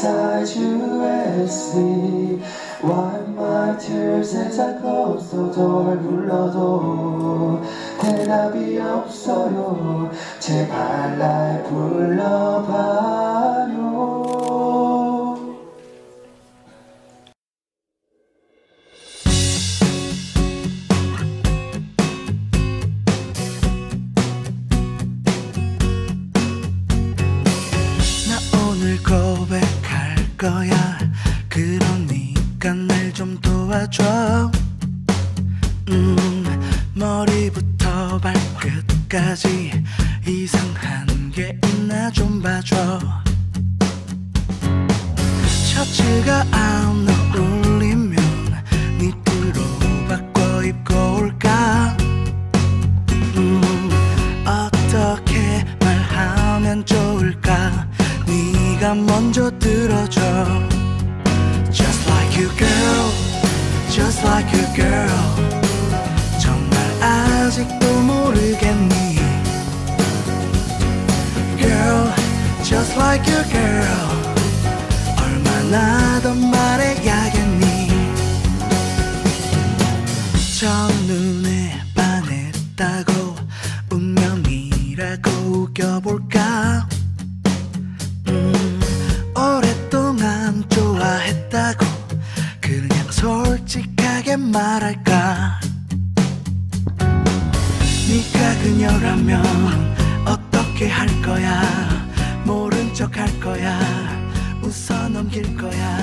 R-I-G-U-S-E Wipe my tears as I close the door 불러도 대답이 없어요 제발 날 불러봐 날 좀 도와줘. 음 머리부터 발끝까지 이상한 게 있나 좀 봐줘. 셔츠가 안 어울리면 니트로 바꿔 입고 올까? 음, 어떻게 말하면 좋을까? 네가 먼저 들어줘. Just like Just like you girl. 정말 아직도 모르겠니? Girl Just like you girl. 얼마나 더 말해야겠니? 첫눈에 반했다고 운명이라고 우겨볼까 말할까? 네가 그녀라면 어떻게 할 거야? 모른 척 할 거야? 웃어 넘길 거야?